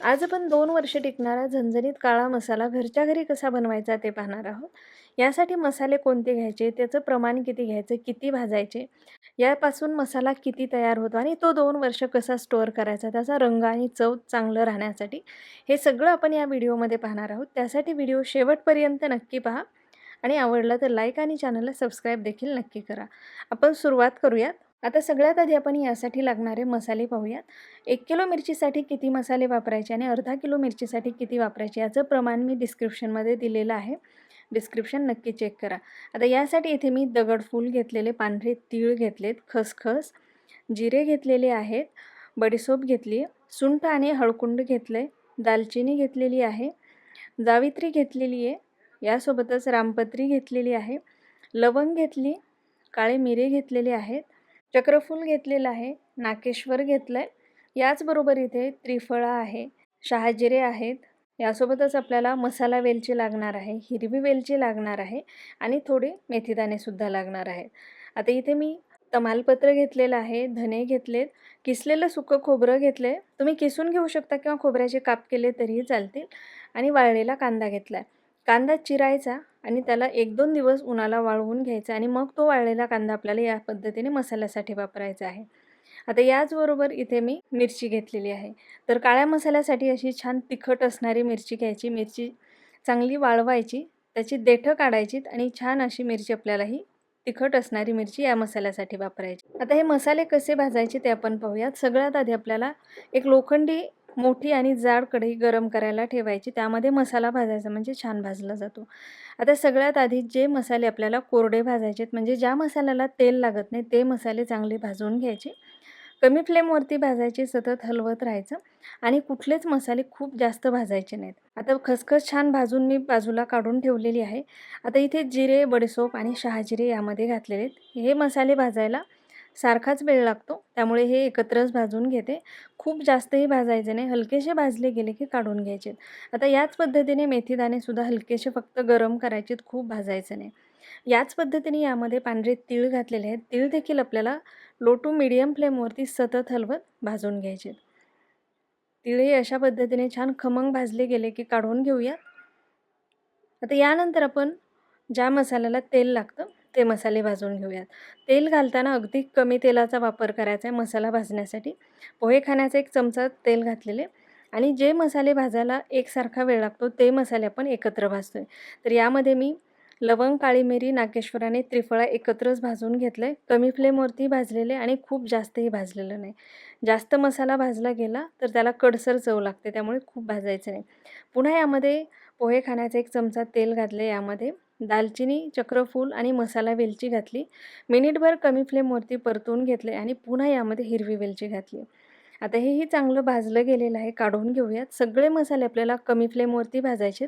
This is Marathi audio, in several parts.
आज आपण दोन वर्ष टिकणारा झणझणीत काळा मसाला घरच्या घरी कसा बनवायचा ते पाहणार आहोत. यासाठी मसाले कोणते घ्यायचे त्याचं प्रमाण किती घ्यायचं किती भाजायचे यापासून मसाला किती तयार होतो आणि तो दोन वर्ष कसा स्टोअर करायचा त्याचा रंग आणि चव चांगलं राहण्यासाठी हे सगळं आपण या व्हिडिओमध्ये पाहणार आहोत. त्यासाठी व्हिडिओ शेवटपर्यंत नक्की पहा आणि आवडला तर लाईक आणि चॅनलला सबस्क्राईब देखील नक्की करा. आपण सुरुवात करूयात. आता सगळ्यात आधी आपण यासाठी लागणारे मसाले पाहूयात. एक किलो मिरचीसाठी किती मसाले वापरायचे आणि अर्धा किलो मिरचीसाठी किती वापरायचे याचं प्रमाण मी डिस्क्रिप्शनमध्ये दिलेलं आहे. डिस्क्रिप्शन नक्की चेक करा. आता यासाठी इथे मी दगडफूल घेतलेले पांढरे तीळ घेतलेत खसखस जिरे घेतलेले आहेत बडीसोप घेतली सुंठ आणि हळकुंड घेतलं आहे दालचिनी घेतलेली आहे जावित्री घेतलेली आहे यासोबतच रामपत्री घेतलेली आहे लवंग घेतली काळे मिरे घेतलेले आहेत चक्रफूल घेतलेलं आहे नाकेश्वर घेतलं आहे याचबरोबर इथे त्रिफळा आहे शहाजिरे आहेत. यासोबतच आपल्याला मसाला वेलची लागणार आहे हिरवी वेलची लागणार आहे आणि थोडे मेथीदाणेसुद्धा लागणार आहेत. आता इथे मी तमालपत्र घेतलेलं आहे धने घेतलेत किसलेलं सुकं खोबरं घेतलं आहे तुम्ही किसून घेऊ शकता किंवा खोबऱ्याचे काप केले तरीही चालतील. आणि वाळलेला कांदा घेतला आहे कांदा चिरायचा आणि त्याला एक दोन दिवस उन्हाला वाळवून घ्यायचा आणि मग तो वाळलेला कांदा आपल्याला या पद्धतीने मसाल्यासाठी वापरायचा आहे. आता याचबरोबर इथे मी मिरची घेतलेली आहे. तर काळ्या मसाल्यासाठी अशी छान तिखट असणारी मिरची घ्यायची. मिरची चांगली वाळवायची त्याची देठं काढायची आणि छान अशी मिरची आपल्याला ही तिखट असणारी मिरची या मसाल्यासाठी वापरायची. आता हे मसाले कसे भाजायचे ते आपण पाहूयात. सगळ्यात आधी आपल्याला एक लोखंडी मोठी आणि जाड कढई गरम करायला ठेवायची. त्यामध्ये मसाला भाजायचा म्हणजे छान भाजला जातो. आता सगळ्यात आधी जे मसाले आपल्याला कोरडे भाजायचे आहेत म्हणजे ज्या मसाल्याला तेल लागत नाही ते मसाले चांगले भाजून घ्यायचे. कमी फ्लेमवरती भाजायचे सतत हलवत राहायचं आणि कुठलेच मसाले खूप जास्त भाजायचे नाहीत. आता खसखस छान भाजून मी बाजूला काढून ठेवलेली आहे. आता इथे जिरे बडेसोप आणि शहाजिरे यामध्ये घातलेले आहेत. हे मसाले भाजायला सारखाच वेळ लागतो. त्यामुळे हे एकत्रच भाजून घेते. खूप जास्तही भाजायचे नाही. हलकेसे भाजले गेले की काढून घ्यायचे. आता याच पद्धतीने मेथीदाणेसुद्धा हलकेसे फक्त गरम करायचे खूप भाजायचे नाही. याच पद्धतीने यामध्ये पांढरे तीळ घातलेले आहेत. तीळ देखील आपल्याला लो टू मिडियम फ्लेमवरती सतत हलवत भाजून घ्यायचे तीळ हे अशा पद्धतीने छान खमंग भाजले गेले की काढून घेऊया आता यानंतर आपण ज्या मसाल्याला तेल लागतं ते मसाले भाजून घेऊयात. तेल घालताना अगदी कमी तेलाचा वापर करायचा आहे मसाला भाजण्यासाठी. पोहे खाण्याचा एक चमचा तेल घातलेले आणि जे मसाले भाजायला एकसारखा वेळ लागतो ते मसाले आपण एकत्र भाजतो आहे तर यामध्ये मी लवंग काळी मिरी नागेश्वराने त्रिफळा एकत्रच भाजून घेतलं आहे कमी फ्लेमवरती भाजलेले आणि खूप जास्तही भाजलेलं नाही. जास्त मसाला भाजला गेला तर त्याला कडसर चव लागते त्यामुळे खूप भाजायचं नाही. पुन्हा यामध्ये पोहे खाण्याचा एक चमचा तेल घातले यामध्ये. दालचिनी चक्रफूल आणि मसाला वेलची घातली. मिनिटभर कमी फ्लेमवरती परतून घेतले आणि पुन्हा यामध्ये हिरवी वेलची घातली. आता हेही चांगलं भाजलं गेलेलं आहे काढून घेऊयात. सगळे मसाले आपल्याला कमी फ्लेमवरती भाजायचे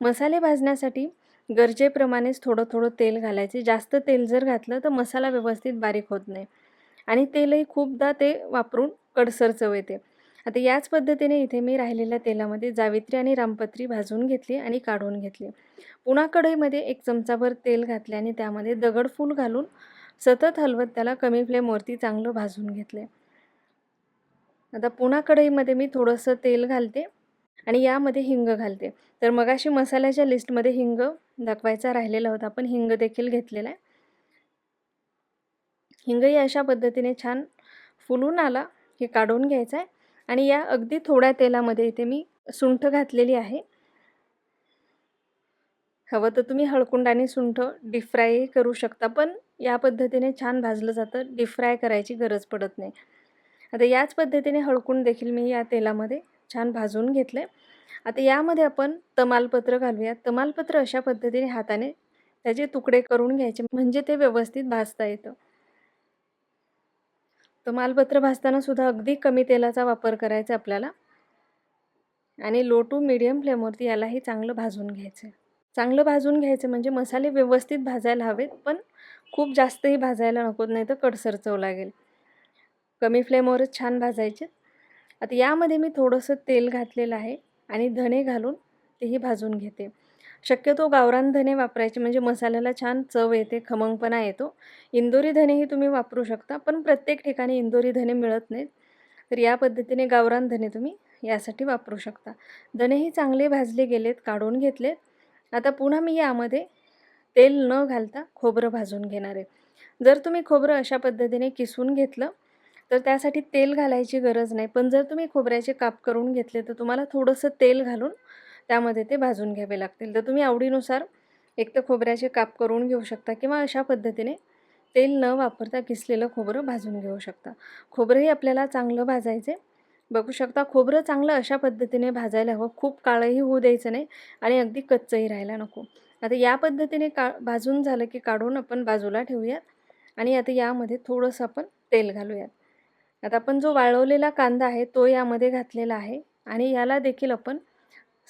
मसाले भाजण्यासाठी गरजेप्रमाणेच थोडं थोडं तेल घालायचे. जास्त तेल जर घातलं तर मसाला व्यवस्थित बारीक होत नाही. आणि तेलही खूपदा ते वापरून कडसर चव येते. आता याच पद्धतीने इथे मी राहिलेल्या तेलामध्ये जावित्री आणि रामपत्री भाजून घेतली आणि काढून घेतली. पुन्हा कढईमध्ये एक चमचाभर तेल घातले आणि त्यामध्ये दगडफूल घालून सतत हलवत त्याला कमी फ्लेमवरती चांगलं भाजून घेतले. आता पुन्हा कढईमध्ये मी थोडंसं तेल घालते आणि यामध्ये हिंग घालते. तर मगाशी मसाल्याच्या लिस्टमध्ये हिंग दाखवायचा राहिलेला होता पण हिंग देखील घेतलेला आहे. हिंगही अशा पद्धतीने छान फुलून आला हे काढून घ्यायचं आहे. आणि या अगदी थोड्या तेलामध्ये इथे मी सुंठ घातलेली आहे. हवं तर तुम्ही हळकुंडाने सुंठ डीप फ्राय करू शकता पण या पद्धतीने छान भाजलं जातं. डीप फ्राय करायची गरज पडत नाही. आता याच पद्धतीने हळकुंड देखील मी या तेलामध्ये छान भाजून घेतलं आता यामध्ये आपण तमालपत्र घालूया तमालपत्र अशा पद्धतीने हाताने त्याचे तुकडे करून घ्यायचे म्हणजे ते व्यवस्थित भाजता येतं. तमालपत्र भाजताना सुद्धा अगदी कमी तेलाचा वापर करायचा आपल्याला. आणि लो टू मिडियम फ्लेमवरती यालाही चांगलं भाजून घ्यायचं. चांगलं भाजून घ्यायचं म्हणजे मसाले व्यवस्थित भाजायला हवेत पण खूप जास्तही भाजायला नकोत नाही तर कडसर चव लागेल. कमी फ्लेमवरच छान भाजायचे. आता यामध्ये मी थोडंसं तेल घातलेलं आहे आणि धणे घालून तेही भाजून घेते. शक्यतो गावरान धने वापरायचे म्हणजे मसाल्याला छान चव येते खमंगपणा येतो. इंदोरी धनेही तुम्ही वापरू शकता पण प्रत्येक ठिकाणी इंदोरी धने मिळत नाहीत. तर या पद्धतीने गावरान धने तुम्ही यासाठी वापरू शकता. धनेही चांगले भाजले गेलेत काढून घेतलेत. आता पुन्हा मी यामध्ये तेल न घालता खोबरं भाजून घेणार आहे. जर तुम्ही खोबरं अशा पद्धतीने किसून घेतलं तर त्यासाठी तेल घालायची गरज नाही. पण जर तुम्ही खोबऱ्याचे काप करून घेतले तर तुम्हाला थोडंसं तेल घालून त्यामध्ये ते भाजून घ्यावे लागतील. तर तुम्ही आवडीनुसार एक तर खोबऱ्याचे काप करून घेऊ शकता किंवा अशा पद्धतीने तेल न वापरता किसलेलं खोबरं भाजून घेऊ शकता. खोबरंही आपल्याला चांगलं भाजायचे. बघू शकता खोबरं चांगलं अशा पद्धतीने भाजायला हवं. खूप काळंही होऊ द्यायचं नाही आणि अगदी कच्चंही राहायला नको. आता या पद्धतीने का भाजून झालं की काढून आपण बाजूला ठेवूयात आणि आता यामध्ये थोडंसं आपण तेल घालूयात. आता आपण जो वाळवलेला कांदा आहे तो यामध्ये घातलेला आहे आणि याला देखील आपण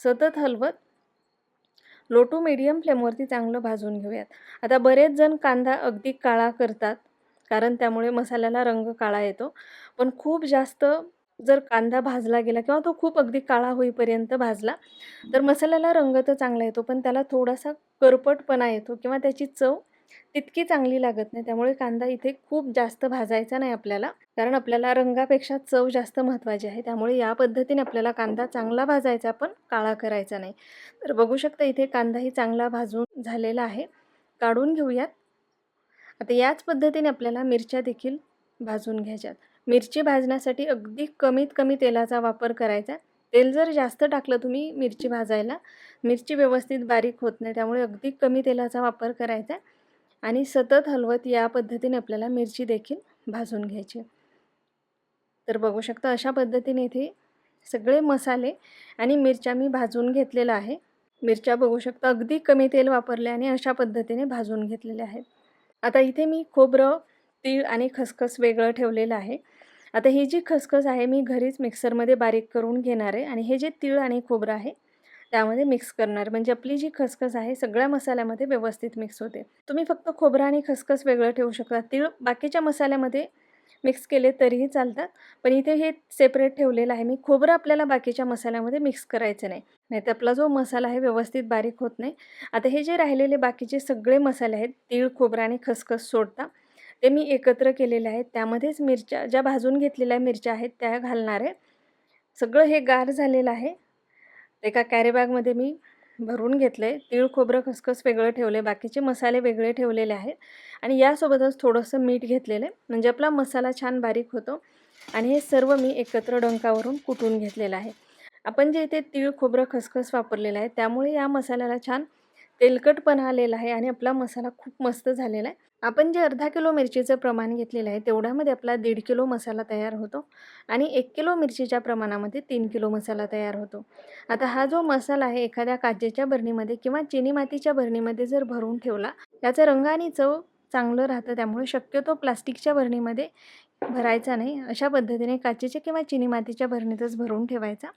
सतत हलवत. लो टू मीडियम फ्लेमवरती चांगलं भाजून घेऊयात. आता बरेच जण कांदा अगदी काळा करतात कारण त्यामुळे मसाल्याला रंग काळा येतो. पण खूप जास्त जर कांदा भाजला गेला किंवा तो खूप अगदी काळा होईपर्यंत भाजला तर मसाल्याला रंग तर चांगला येतो पण त्याला थोडासा करपटपणा येतो किंवा त्याची चव तितकी चांगली लागत नाही. त्यामुळे कांदा इथे खूप जास्त भाजायचा नाही आपल्याला. कारण आपल्याला रंगापेक्षा चव जास्त महत्त्वाची आहे. त्यामुळे या पद्धतीने आपल्याला कांदा चांगला भाजायचा पण काळा करायचा नाही. तर बघू शकता इथे कांदाही चांगला भाजून झालेला आहे. काढून घेऊयात. आता याच पद्धतीने आपल्याला मिरच्या देखील भाजून घ्यायच्यात. मिरची भाजण्यासाठी अगदी कमीत कमी तेलाचा वापर करायचा. तेल जर जास्त टाकलं तुम्ही मिरची भाजायला मिरची व्यवस्थित बारीक होत नाही. त्यामुळे अगदी कमी तेलाचा वापर करायचा. आणि सतत हलवत या पद्धतीने आपल्याला मिरची देखील भाजून घ्यायची. तर बघू शकता अशा पद्धतीने इथे सगळे मसाले आणि मिरच्या मी भाजून घेतलेला आहे. मिरच्या बघू शकता अगदी कमी तेल वापरले आणि अशा पद्धतीने भाजून घेतलेले आहेत. आता इथे मी खोबरं तीळ आणि खसखस वेगळं ठेवलेलं आहे. आता ही जी खसखस आहे मी घरीच मिक्सरमध्ये बारीक करून घेणार आहे. आणि हे जे तीळ आणि खोबरं आहे त्यामध्ये मिक्स करणार. म्हणजे आपली जी खसखस आहे सगळ्या मसाल्यामध्ये व्यवस्थित मिक्स होते. तुम्ही फक्त खोबरं आणि खसखस वेगळं ठेवू शकता. तीळ बाकीच्या मसाल्यामध्ये मिक्स केले तरीही चालतात पण इथे हे सेपरेट ठेवलेलं आहे. मी खोबरं आपल्याला बाकीच्या मसाल्यामध्ये मिक्स करायचं नाही. नाही तर आपला जो मसाला आहे व्यवस्थित बारीक होत नाही. आता हे जे राहिलेले बाकीचे सगळे मसाले आहेत तीळ खोबरं आणि खसखस सोडता ते मी एकत्र केलेले आहेत. त्यामध्येच मिरच्या ज्या भाजून घेतलेल्या मिरच्या आहेत त्या घालणार आहे. सगळं हे गार झालेलं आहे. एका कॅरीबॅगमध्ये मी भरून घेतलं. आहे तीळ खोबरं खसखस वेगळं ठेवले. बाकीचे मसाले वेगळे ठेवलेले आहेत. आणि यासोबतच थोडंसं मीठ घेतलेलं आहे. म्हणजे आपला मसाला छान बारीक होतो. आणि हे सर्व मी एकत्र डंकावरून कुटून घेतलेलं आहे. आपण जे इथे तीळ खोबरं खसखस वापरलेलं आहे त्यामुळे या मसाल्याला छान तेलकटपणा आलेला आहे आणि आपला मसाला खूप मस्त झालेला आहे. आपण जे अर्धा किलो मिरचीचं प्रमाण घेतलेलं आहे तेवढ्यामध्ये आपला दीड किलो मसाला तयार होतो आणि एक किलो मिरचीच्या प्रमाणामध्ये तीन किलो मसाला तयार होतो. आता हा जो मसाला आहे एखाद्या काचेच्या भरणीमध्ये किंवा चिनी मातीच्या भरणीमध्ये जर भरून ठेवला त्याचा रंग आणि चव चांगलं राहतं त्यामुळे शक्यतो प्लास्टिकच्या भरणीमध्ये भरायचा नाही. अशा पद्धतीने काचेच्या किंवा चिनी मातीच्या भरणीतच भरून ठेवायचा.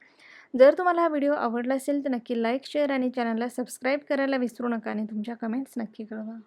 जर तुम्हाला हा व्हिडिओ आवडला असेल तर नक्की लाईक शेअर आणि चॅनलला सबस्क्राईब करायला विसरू नका आणि तुमच्या कमेंट्स नक्की कळवा.